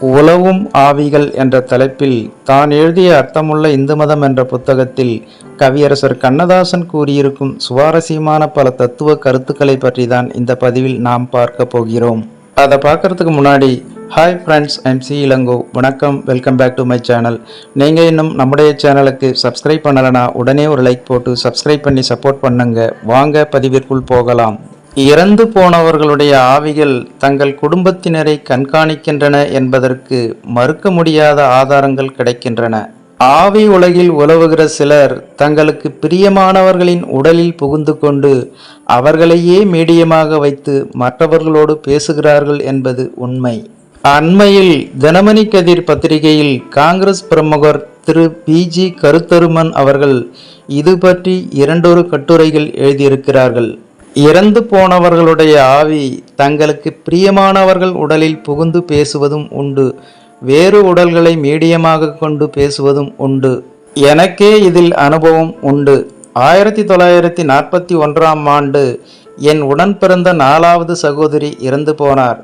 உலவும் ஆவிகள் என்ற தலைப்பில் தான் எழுதிய அர்த்தமுள்ள இந்து மதம் என்ற புத்தகத்தில் கவியரசர் கண்ணதாசன் கூறியிருக்கும் சுவாரஸ்யமான பல தத்துவ கருத்துக்களை பற்றி தான் இந்த பதிவில் நாம் பார்க்க போகிறோம். அதை பார்க்கறதுக்கு முன்னாடி hi friends I'm C Elango. வணக்கம் welcome back to my channel நீங்கள் இன்னும் நம்முடைய சேனலுக்கு சப்ஸ்கிரைப் பண்ணலைன்னா உடனே ஒரு லைக் போட்டு சப்ஸ்கிரைப் பண்ணி சப்போர்ட் பண்ணுங்க. வாங்க பதிவிற்குள் போகலாம். இறந்து போனவர்களுடைய ஆவிகள் தங்கள் குடும்பத்தினரை கண்காணிக்கின்றன என்பதற்கு மறுக்க முடியாத ஆதாரங்கள் கிடைக்கின்றன. ஆவி உலகில் உலவுகிற சிலர் தங்களுக்கு பிரியமானவர்களின் உடலில் புகுந்து கொண்டு அவர்களையே மீடியமாக வைத்து மற்றவர்களோடு பேசுகிறார்கள் என்பது உண்மை. அண்மையில் தினமணி கதிர் பத்திரிகையில் காங்கிரஸ் பிரமுகர் திரு பிஜி கருத்தருமன் அவர்கள் இது பற்றி இரண்டொரு கட்டுரைகள் எழுதியிருக்கிறார்கள். இறந்து போனவர்களுடைய ஆவி தங்களுக்கு பிரியமானவர்கள் உடலில் புகுந்து பேசுவதும் உண்டு. வேறு உடல்களை மீடியமாக கொண்டு பேசுவதும் உண்டு. எனக்கே இதில் அனுபவம் உண்டு. ஆயிரத்தி தொள்ளாயிரத்தி நாற்பத்தி ஒன்றாம் ஆண்டு என் உடன் பிறந்த நாலாவது சகோதரி இறந்து போனார்.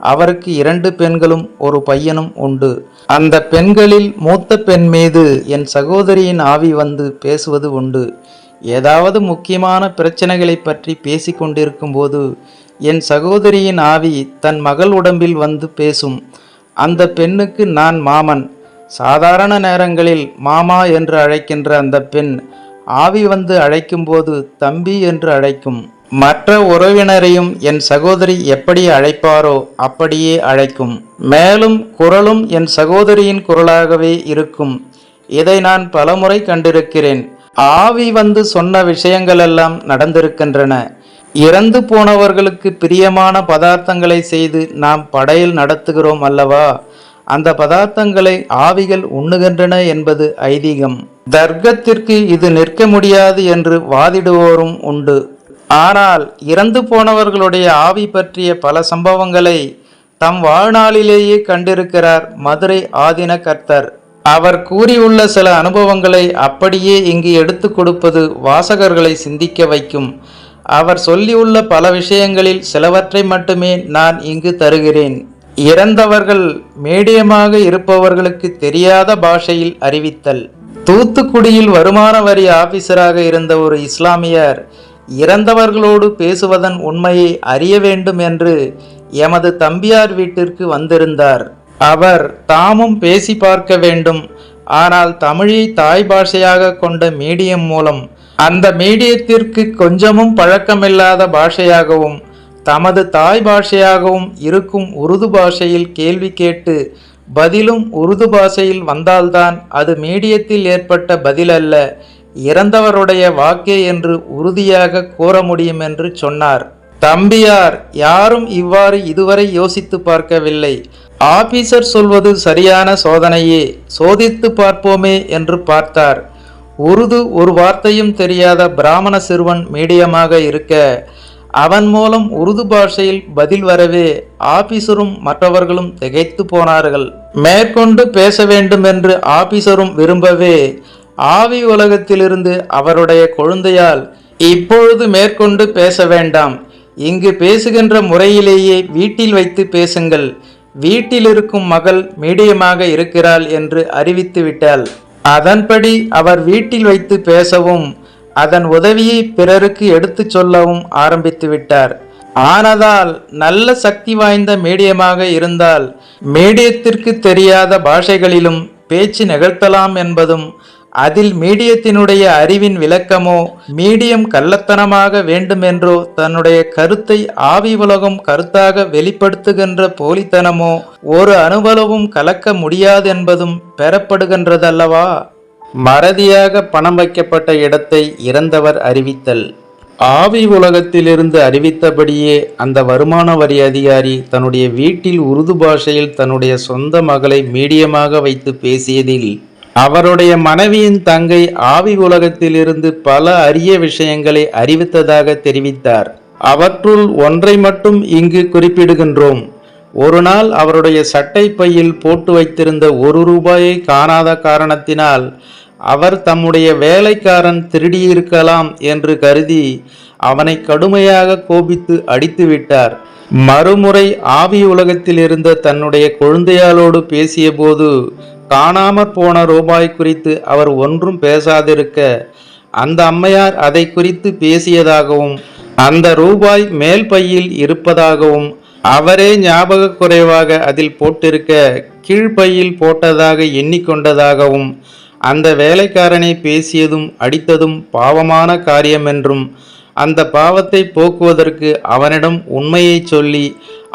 அவருக்கு இரண்டு பெண்களும் ஒரு பையனும் உண்டு. அந்த பெண்களில் மூத்த பெண் மீது என் சகோதரியின் ஆவி வந்து பேசுவது உண்டு. ஏதாவது முக்கியமான பிரச்சனைகளை பற்றி பேசிக்கொண்டிருக்கும்போது என் சகோதரியின் ஆவி தன் மகள் உடம்பில் வந்து பேசும். அந்த பெண்ணுக்கு நான் மாமன். சாதாரண நேரங்களில் மாமா என்று அழைக்கின்ற அந்த பெண் ஆவி வந்து அழைக்கும்போது தம்பி என்று அழைக்கும். மற்ற உறவினரையும் என் சகோதரி எப்படி அழைப்பாரோ அப்படியே அழைக்கும். மேலும் குரலும் என் சகோதரியின் குரலாகவே இருக்கும். இதை நான் பலமுறை கண்டிருக்கிறேன். ஆவி வந்து சொன்ன விஷயங்கள் எல்லாம் நடந்திருக்கின்றன. இறந்து போனவர்களுக்கு பிரியமான பதார்த்தங்களை செய்து நாம் படையில் நடத்துகிறோம் அல்லவா? அந்த பதார்த்தங்களை ஆவிகள் உண்ணுகின்றன என்பது ஐதீகம். தர்க்கத்திற்கு இது நிற்க முடியாது என்று வாதிடுவோரும் உண்டு. ஆனால் இறந்து போனவர்களுடைய ஆவி பற்றிய பல சம்பவங்களை தம் வாழ்நாளிலேயே கண்டிருக்கிறார் மதுரை ஆதின கர்த்தர். அவர் கூறியுள்ள சில அனுபவங்களை அப்படியே இங்கு எடுத்து கொடுப்பது வாசகர்களை சிந்திக்க வைக்கும். அவர் சொல்லியுள்ள பல விஷயங்களில் சிலவற்றை மட்டுமே நான் இங்கு தருகிறேன். இறந்தவர்கள் மீடியமாக இருப்பவர்களுக்கு தெரியாத பாஷையில் அறிவித்தல். தூத்துக்குடியில் வருமான வரி ஆபீசராக இருந்த ஒரு இஸ்லாமியர் இறந்தவர்களோடு பேசுவதன் உண்மையை அறிய வேண்டும் என்று எமது தம்பியார் வீட்டிற்கு வந்திருந்தார். அவர் தாமும் பேசி பார்க்க வேண்டும். ஆனால் தமிழை தாய் பாஷையாக கொண்ட மீடியம் மூலம் அந்த மீடியத்திற்கு கொஞ்சமும் பழக்கமில்லாத பாஷையாகவும் தமது தாய் பாஷையாகவும் இருக்கும் உருது பாஷையில் கேள்வி கேட்டு பதிலும் உருது பாஷையில் வந்தால்தான் அது மீடியத்தில் ஏற்பட்ட பதில் அல்ல இறந்தவருடைய வாக்கே என்று உறுதியாக கூற முடியும் என்று சொன்னார். தம்பியார் யாரும் இவ்வாறு இதுவரை யோசித்து பார்க்கவில்லை. ஆபீசர் சொல்வது சரியான சோதனையே. சோதித்து பார்ப்போமே என்று பார்த்தார். உருது ஒரு வார்த்தையும் தெரியாத பிராமண சிறுவன் மீடியமாக இருக்க அவன் மூலம் உருது பாஷையில் பதில் வரவே ஆபீசரும் மற்றவர்களும் திகைத்து போனார்கள். மேற்கொண்டு பேச வேண்டும் என்று ஆபீசரும் விரும்பவே ஆவி உலகத்திலிருந்து அவருடைய கொழுந்தையால் இப்பொழுது மேற்கொண்டு பேச வேண்டாம். இங்கு பேசுகின்ற முறையிலேயே வீட்டில் வைத்து பேசுங்கள். வீட்டில் இருக்கும் மகள் மீடியமாக இருக்கிறாள் என்று அறிவித்துவிட்டாள். அதன்படி அவர் வீட்டில் வைத்து பேசவும் அதன் உதவியை பிறருக்கு எடுத்துச் சொல்லவும் ஆரம்பித்து விட்டார் ஆனதால் நல்ல சக்தி வாய்ந்த மீடியமாக இருந்தால் மீடியத்திற்கு தெரியாத பாஷைகளிலும் பேச்சு நிகழ்த்தலாம் என்பதும் அதில் மீடியத்தினுடைய அறிவின் விளக்கமோ மீடியம் கள்ளத்தனமாக வேண்டுமென்றோ தன்னுடைய கருத்தை ஆவி உலகம் கருத்தாக வெளிப்படுத்துகின்ற போலித்தனமோ ஒரு அனுபவமும் கலக்க முடியாதென்பதும் பெறப்படுகின்றதல்லவா? மறதியாக பணம் வைக்கப்பட்ட இடத்தை இறந்தவர் அறிவித்தல். ஆவி உலகத்திலிருந்து அறிவித்தபடியே அந்த வருமான வரி அதிகாரி தன்னுடைய வீட்டில் உருது பாஷையில் தன்னுடைய சொந்த மகளை மீடியமாக வைத்து பேசியதில் அவருடைய மனைவியின் தங்கை ஆவி உலகத்திலிருந்து பல அரிய விஷயங்களை அறிவித்ததாக தெரிவித்தார். அவற்றுள் ஒன்றை மட்டும் இங்கு குறிப்பிடுகின்றோம். ஒரு நாள் அவருடைய சட்டை பையில் போட்டு வைத்திருந்த ஒரு ரூபாயை காணாத காரணத்தினால் அவர் தம்முடைய வேலைக்காரன் திருடியிருக்கலாம் என்று கருதி அவனை கடுமையாக கோபித்து அடித்து விட்டார். மறுமுறை ஆவி உலகத்தில் இருந்த தன்னுடைய குழந்தையாளோடு பேசியபோது காணாமற் போன ரூபாய் குறித்து அவர் ஒன்றும் பேசாதிருக்க அந்த அம்மையார் அதை குறித்து பேசியதாகவும் அந்த ரூபாய் மேல் பையில் இருப்பதாகவும் அவரே ஞாபக குறைவாக அதில் போட்டிருக்க கீழ்ப்பையில் போட்டதாக எண்ணிக்கொண்டதாகவும் அந்த வேலைக்காரனை பேசியதும் அடித்ததும் பாவமான காரியமென்றும் அந்த பாவத்தை போக்குவதற்கு அவனிடம் உண்மையை சொல்லி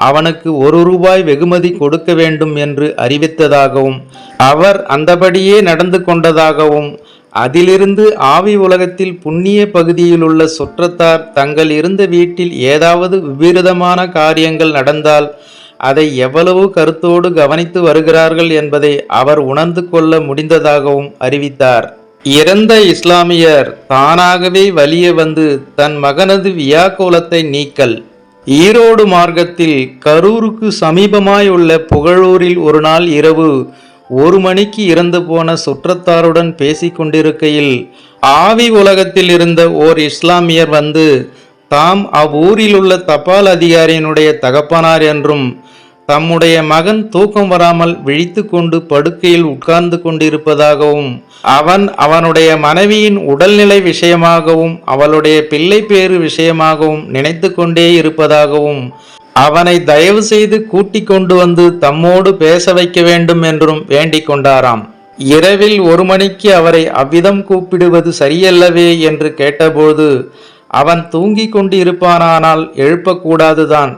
அவனுக்கு ஒரு ரூபாய் வெகுமதி கொடுக்க வேண்டும் என்று அறிவித்ததாகவும் அவர் அந்தபடியே நடந்து கொண்டதாகவும் அதிலிருந்து ஆவி உலகத்தில் புண்ணிய பகுதியில் உள்ள சுற்றத்தார் தங்கள் இருந்த வீட்டில் ஏதாவது விபரீதமான காரியங்கள் நடந்தால் அதை எவ்வளவு கருத்தோடு கவனித்து வருகிறார்கள் என்பதை அவர் உணர்ந்து கொள்ள முடிந்ததாகவும் அறிவித்தார். இறந்த இஸ்லாமியர் தானாகவே வலிய வந்து தன் மகனது வியாக்குலத்தை நீக்கல். ஈரோடு மார்க்கத்தில் கரூருக்கு சமீபமாய் உள்ள புகழூரில் ஒரு நாள் இரவு ஒரு மணிக்கு இறந்து போன சுற்றத்தாருடன் பேசிக்கொண்டிருக்கையில் ஆவி உலகத்தில் இருந்த ஓர் இஸ்லாமியர் வந்து தாம் அவ்வூரில் உள்ள தபால் அதிகாரியினுடைய தகப்பனார் என்றும் தம்முடைய மகன் தூக்கம் வராமல் விழித்து கொண்டு படுக்கையில் உட்கார்ந்து கொண்டிருப்பதாகவும் அவன் அவனுடைய மனைவியின் உடல்நிலை விஷயமாகவும் அவளுடைய பிள்ளை பேறு விஷயமாகவும் நினைத்து கொண்டே இருப்பதாகவும் அவனை தயவு செய்து கூட்டிக் கொண்டு வந்து தம்மோடு பேச வைக்க வேண்டும் என்றும் வேண்டிக் கொண்டாராம். இரவில் ஒரு மணிக்கு அவரை அவ்விதம் கூப்பிடுவது சரியல்லவே என்று கேட்டபோது அவன் தூங்கிக் கொண்டு இருப்பானானால் எழுப்பக்கூடாதுதான்.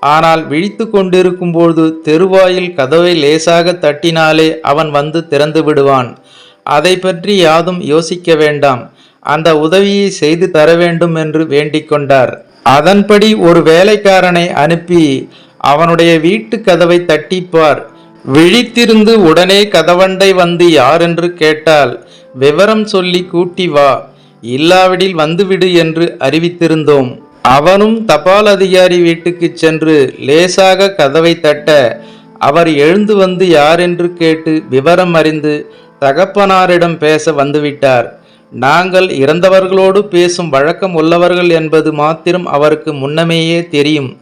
ஆனால் விழித்து கொண்டிருக்கும்போது தெருவாயில் கதவை லேசாக தட்டினாலே அவன் வந்து திறந்து விடுவான். அதை பற்றி யாதும் யோசிக்க வேண்டாம். அந்த உதவியை செய்து தர வேண்டும் என்று வேண்டிக் கொண்டார். அதன்படி ஒரு வேலைக்காரனை அனுப்பி அவனுடைய வீட்டு கதவை தட்டிப்பார். விழித்திருந்து உடனே கதவண்டை வந்து யாரென்று கேட்டால் விவரம் சொல்லி கூட்டி வா. இல்லாவிடில் வந்துவிடு என்று அறிவித்திருந்தோம். அவனும் தபால் அதிகாரி வீட்டுக்கு சென்று லேசாக கதவை தட்ட அவர் எழுந்து வந்து யாரென்று கேட்டு விவரம் அறிந்து தகப்பனாரிடம் பேச வந்துவிட்டார். நாங்கள் இறந்தவர்களோடு பேசும் வழக்கம் உள்ளவர்கள் என்பது மாத்திரம் அவருக்கு முன்னமேயே தெரியும்.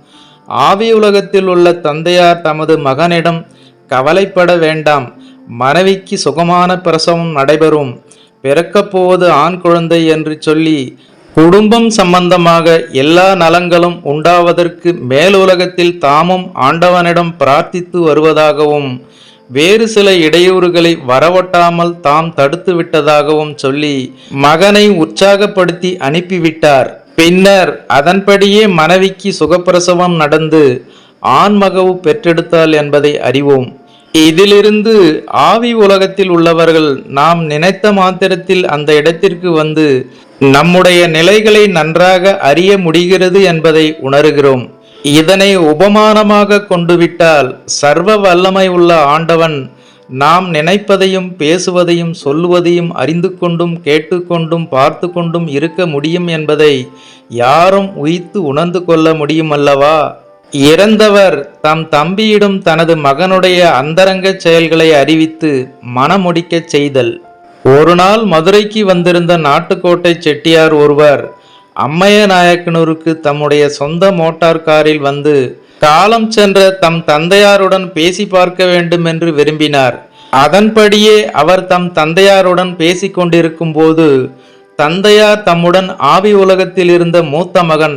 ஆவி உலகத்தில் உள்ள தந்தையார் தமது மகனிடம் கவலைப்பட வேண்டாம். மனைவிக்கு சுகமான பிரசவம் நடைபெறும். பிறக்கப்போவது ஆண் குழந்தை என்று சொல்லி குடும்பம் சம்பந்தமாக எல்லா நலங்களும் உண்டாவதற்கு மேலுலகத்தில் தாமும் ஆண்டவனிடம் பிரார்த்தித்து வருவதாகவும் வேறு சில இடையூறுகளை வரவட்டாமல் தாம் தடுத்து விட்டதாகவும் சொல்லி மகனை உற்சாகப்படுத்தி அனுப்பிவிட்டார். பின்னர் அதன்படியே மனைவிக்கு சுகப்பிரசவம் நடந்து ஆண்மகவு பெற்றெடுத்தாள் என்பதை அறிவோம். இதிலிருந்து ஆவி உலகத்தில் உள்ளவர்கள் நாம் நினைத்த மாத்திரத்தில் அந்த இடத்திற்கு வந்து நம்முடைய நிலைகளை நன்றாக அறிய முடிகிறது என்பதை உணர்கிறோம். இதனை உபமானமாக கொண்டுவிட்டால் சர்வ வல்லமை உள்ள ஆண்டவன் நாம் நினைப்பதையும் பேசுவதையும் சொல்லுவதையும் அறிந்து கொண்டும் கேட்டுக்கொண்டும் பார்த்து கொண்டும் இருக்க முடியும் என்பதை யாரும் உயித்து உணர்ந்து கொள்ள முடியும் அல்லவா? இறந்தவர் தம் தம்பியிடம் தனது மகனுடைய அந்தரங்க செயல்களை அறிவித்து மனமுடிக்கச் செய்தல். ஒரு நாள் மதுரைக்கு வந்திருந்த நாட்டுக்கோட்டை செட்டியார் ஒருவர் அம்மைய நாயக்கனூருக்கு தம்முடைய சொந்த மோட்டார் காரில் வந்து காலம் சென்ற தம் தந்தையாருடன் பேசி பார்க்க வேண்டும் என்று விரும்பினார். அதன்படியே அவர் தம் தந்தையாருடன் பேசிக்கொண்டிருக்கும் போது தந்தையார் தம்முடன் ஆவி உலகத்தில் இருந்த மூத்த மகன்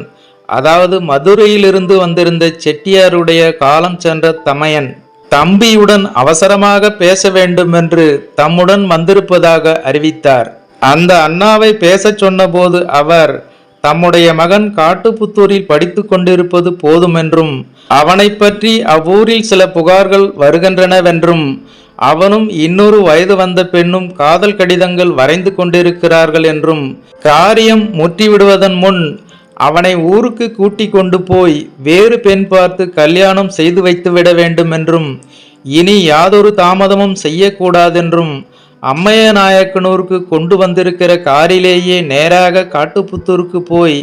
அதாவது மதுரையிலிருந்து வந்திருந்த செட்டியாருடைய காலம் சென்ற தமையன் தம்பியுடன் அவசரமாக பேச வேண்டும் என்று தம்முடன் வந்திருப்பதாக அறிவித்தார். அந்த அண்ணாவை பேசச் சொன்னபோது அவர் தம்முடைய மகன் காட்டுப்புத்தூரில் படித்து கொண்டிருப்பது போதுமென்றும் அவனை பற்றி அவ்வூரில் சில புகார்கள் வருகின்றனவென்றும் அவனும் இன்னொரு வயது வந்த பெண்ணும் காதல் கடிதங்கள் வரைந்து கொண்டிருக்கிறார்கள் என்றும் காரியம் முற்றிவிடுவதன் முன் அவனை ஊருக்கு கூட்டிக் கொண்டு போய் வேறு பெண் பார்த்து கல்யாணம் செய்து வைத்துவிட வேண்டும் என்றும் இனி யாதொரு தாமதமும் செய்யக்கூடாதென்றும் அம்மைய நாயக்கனூருக்கு கொண்டு வந்திருக்கிற காரிலேயே நேராக காட்டுப்புத்தூருக்கு போய்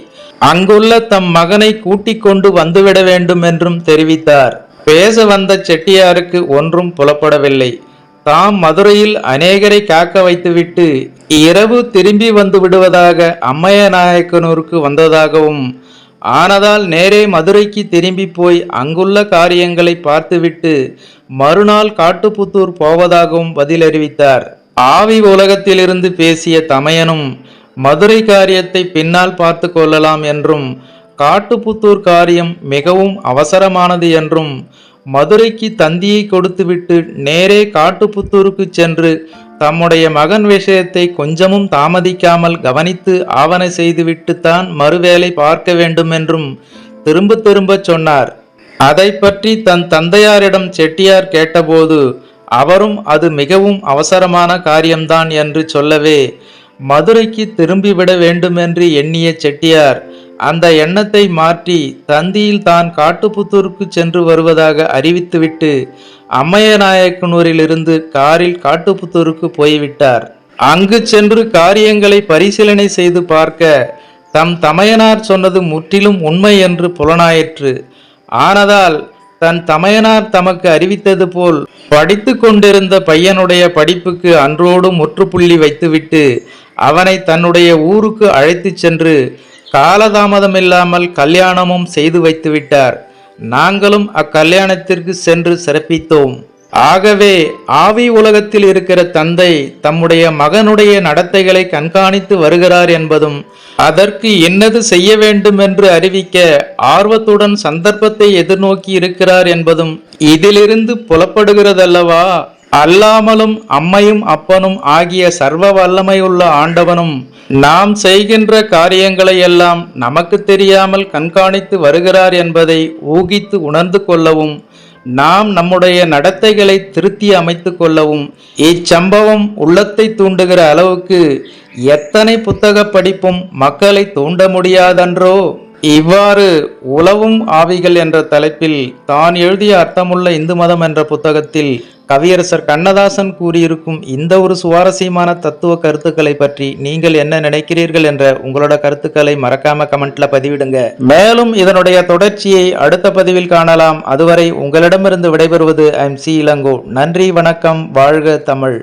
அங்குள்ள தம் மகனை கூட்டிக் கொண்டு வந்துவிட வேண்டும் என்றும் தெரிவித்தார். பேச வந்த செட்டியாருக்கு ஒன்றும் புலப்படவில்லை. தாம் மதுரையில் அநேகரை காக்க வைத்துவிட்டு இரவு திரும்பி வந்து விடுவதாக அம்மைய நாயக்கனூருக்கு வந்ததாகவும் ஆனதால் நேரே மதுரைக்கு திரும்பி போய் அங்குள்ள காரியங்களை பார்த்துவிட்டு மறுநாள் காட்டுப்புத்தூர் போவதாகவும் பதிலறிவித்தார். ஆவி உலகத்திலிருந்து பேசிய தமையனும் மதுரை காரியத்தை பின்னால் பார்த்து கொள்ளலாம் என்றும் காட்டுப்புத்தூர் காரியம் மிகவும் அவசரமானது என்றும் மதுரைக்கு தந்தியை கொடுத்துவிட்டு நேரே காட்டுப்புத்தூருக்கு சென்று தம்முடைய மகன் விஷயத்தை கொஞ்சமும் தாமதிக்காமல் கவனித்து ஆவண செய்துவிட்டுத்தான் மறுவேளை பார்க்க வேண்டுமென்றும் திரும்ப திரும்பச் சொன்னார். அதை பற்றி தன் தந்தையாரிடம் செட்டியார் கேட்டபோது அவரும் அது மிகவும் அவசரமான காரியம்தான் என்று சொல்லவே மதுரைக்கு திரும்பிவிட வேண்டுமென்று எண்ணிய செட்டியார் அந்த எண்ணத்தை மாற்றி தந்தியில் தான் காட்டுப்புத்தூருக்கு சென்று வருவதாக அறிவித்துவிட்டு அம்மையநாயக்கனூரிலிருந்து காரில் காட்டுப்புத்தூருக்கு போய்விட்டார். அங்கு சென்று காரியங்களை பரிசீலனை செய்து பார்க்க தம் தமையனார் சொன்னது முற்றிலும் உண்மை என்று புலனாயிற்று. ஆனதால் தன் தமையனார் தமக்கு அறிவித்தது போல் படித்து கொண்டிருந்த பையனுடைய படிப்புக்கு அன்றோடு முற்றுப்புள்ளி வைத்துவிட்டு அவனை தன்னுடைய ஊருக்கு அழைத்துச் சென்று காலதாமதமில்லாமல் கல்யாணமும் செய்து வைத்துவிட்டார். நாங்களும் அக்கல்யாணத்திற்கு சென்று சிறப்பித்தோம். ஆகவே ஆவி உலகத்தில் இருக்கிற தந்தை தம்முடைய மகனுடைய நடத்தைகளை கண்காணித்து வருகிறார் என்பதும் அதற்கு என்னது செய்ய வேண்டும் என்று அறிவிக்க ஆர்வத்துடன் சந்தர்ப்பத்தை எதிர்நோக்கி இருக்கிறார் என்பதும் இதிலிருந்து புலப்படுகிறதல்லவா? அல்லாமலும் அம்மையும் அப்பனும் ஆகிய சர்வ வல்லமையுள்ள ஆண்டவனும் நாம் செய்கின்ற காரியங்களை எல்லாம் நமக்கு தெரியாமல் கண்காணித்து வருகிறார் என்பதை ஊகித்து உணர்ந்து கொள்ளவும் நாம் நம்முடைய நடத்தைகளை திருத்தி அமைத்து கொள்ளவும் இச்சம்பவம் உள்ளத்தை தூண்டுகிற அளவுக்கு எத்தனை புத்தக படிப்பும் மக்களை தூண்ட முடியாதன்றோ? இவ்வாறு உலவும் ஆவிகள் என்ற தலைப்பில் தான் எழுதிய அர்த்தமுள்ள இந்து மதம் என்ற புத்தகத்தில் கவியரசர் கண்ணதாசன் கூறியிருக்கும் இந்த ஒரு சுவாரஸ்யமான தத்துவ கருத்துக்களை பற்றி நீங்கள் என்ன நினைக்கிறீர்கள் என்ற உங்களோட கருத்துக்களை மறக்காம கமெண்ட்ல பதிவிடுங்க. மேலும் இதனுடைய தொடர்ச்சியை அடுத்த பதிவில் காணலாம். அதுவரை உங்களிடமிருந்து விடைபெறுவது ஐம் சி இளங்கோ. நன்றி வணக்கம் வாழ்க தமிழ்.